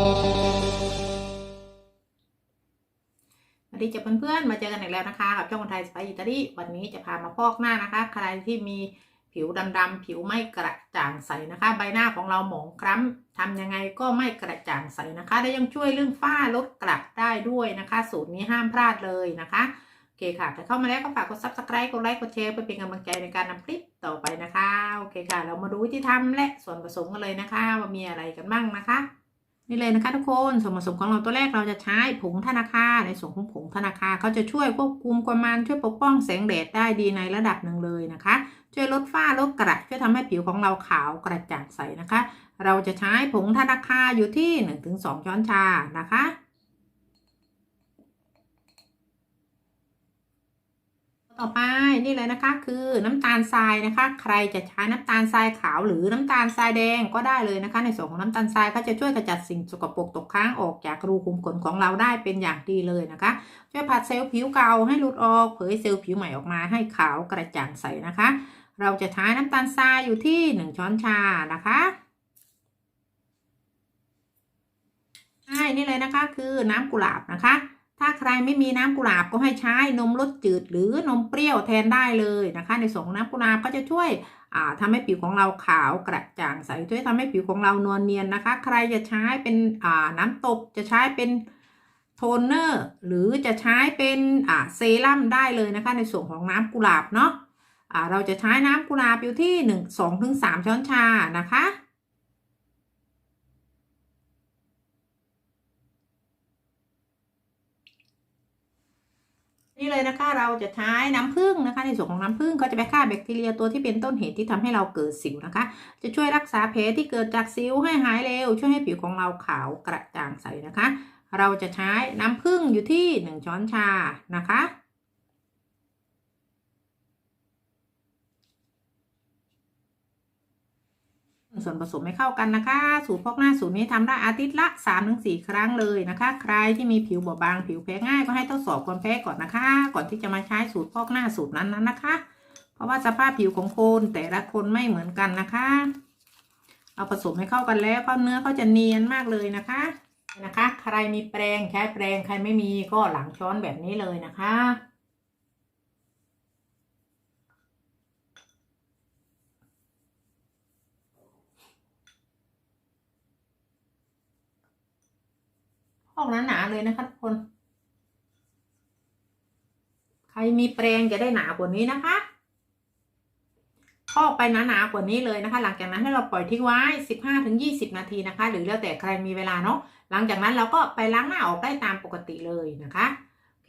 สวัสดีจ้ะเพื่อนๆ มาเจอกันอีกแล้วนะคะกับช่องคนไทยสไปอิตาลีวันนี้จะพามาพอกหน้านะคะ ใครที่มีผิวดำๆผิวไม่กระจ่างใสนะคะ ใบหน้าของเราหมองคล้ำทำยังไงก็ไม่กระจ่างใสนะคะ และยังช่วยเรื่องฝ้าลดกระได้ด้วยนะคะ สูตรนี้ห้ามพลาดเลยนะคะโอเคค่ะถ้าเข้ามาแล้วก็ฝากกดซับสไครต์กดไลค์กดแชร์เพื่อเป็นกำลังใจในการนำคลิปต่อไปนะคะโอเคค่ะ เรามาดูที่ทำและส่วนผสมกันเลยนะคะว่ามีอะไรกันบ้างนะคะ นี่เลยนะคะทุกคนส่วนผสมของเราตัวแรกเราจะใช้ผงธนาคารในส่วนของผงธนาคารเขาจะช่วยควบคุมความมันช่วยปกป้องแสงแดดได้ดีในระดับหนึ่งเลยนะคะ ช่วยลดฝ้าลดกระช่วยทำให้ผิวของเราขาวกระจ่างใสนะคะ เราจะใช้ผงธนาคารอยู่ที่ 1-2ช้อนชานะคะ ต่อไปนี่เลยนะคะคือน้ำตาลทรายนะคะ ใครจะใช้น้ำตาลทรายขาวหรือน้ำตาลทรายแดงก็ได้เลยนะคะ ในส่วนของน้ำตาลทรายก็จะช่วยกระจัดสิ่งสกปรกตกค้างออกจากรูขุมขนของเราได้เป็นอย่างดีเลยนะคะช่วยผัดเซลล์ผิวเก่าให้หลุดออกเผยเซลล์ผิวใหม่ออกมาให้ขาวกระจ่างใสนะคะ เราจะใช้น้ำตาลทรายอยู่ที่ 1 ช้อนชานะคะใช่นี่เลยนะคะคือน้ำกุหลาบนะคะ ถ้าใครไม่มีน้ำกุหลาบก็ให้ใช้นมรสจืดหรือนมเปรี้ยวแทนได้เลยนะคะ ในส่วนของน้ำกุหลาบก็จะช่วยอ่าทำให้ผิวของเราขาวกระจ่างใสช่วยทำให้ผิวของเรานวลเนียนนะคะ ใครจะใช้เป็นน้ำตกจะใช้เป็นโทนเนอร์หรือจะใช้เป็นเซรั่มได้เลยนะคะ ในส่วนของน้ำกุหลาบเนาะอ่าเราจะใช้น้ำกุหลาบอยู่ที่หนึ่งสองถึงสามช้อนชานะคะ นี่ เลยนะคะ เราจะใช้น้ำผึ้งนะคะ ในส่วนของน้ำผึ้งก็จะไปฆ่าแบคทีเรียตัวที่เป็นต้นเหตุที่ทำให้เราเกิดสิวนะคะ จะช่วยรักษาแผลที่เกิดจากสิวให้หายเร็ว ช่วยให้ผิวของเราขาวกระจ่างใสนะคะ เราจะใช้น้ำผึ้งอยู่ที่ 1 ช้อนชานะคะ ส่วนผสมให้เข้ากันนะคะ สูตรพอกหน้าสูตรนี้ทำได้อาทิตย์ละ 3-4 ครั้งเลยนะคะ ใครที่มีผิวบอบบางผิวแพ้ง่ายก็ให้ทดสอบความแพ้ก่อนนะคะ ก่อนที่จะมาใช้สูตรพอกหน้าสูตรนั้นนั้นนะคะ เพราะว่าสภาพผิวของคนแต่ละคนไม่เหมือนกันนะคะ เอาผสมให้เข้ากันแล้วเข้าเนื้อเขาจะเนียนมากเลยนะคะนะคะ ใครมีแปรงใช้แปรงใครไม่มีก็หลังช้อนแบบนี้เลยนะคะ อกหนาๆเลยนะคะทุกคน ใครมีแปรงจะได้หนากว่านี้นะคะพอกไปหนาๆกว่านี้เลยนะคะ หลังจากนั้นให้เราปล่อยทิ้งไว้ 15-20 นาทีนะคะ หรือแล้วแต่ใครมีเวลาเนาะหลังจากนั้นเราก็ไปล้างหน้าออกได้ตามปกติเลยนะคะ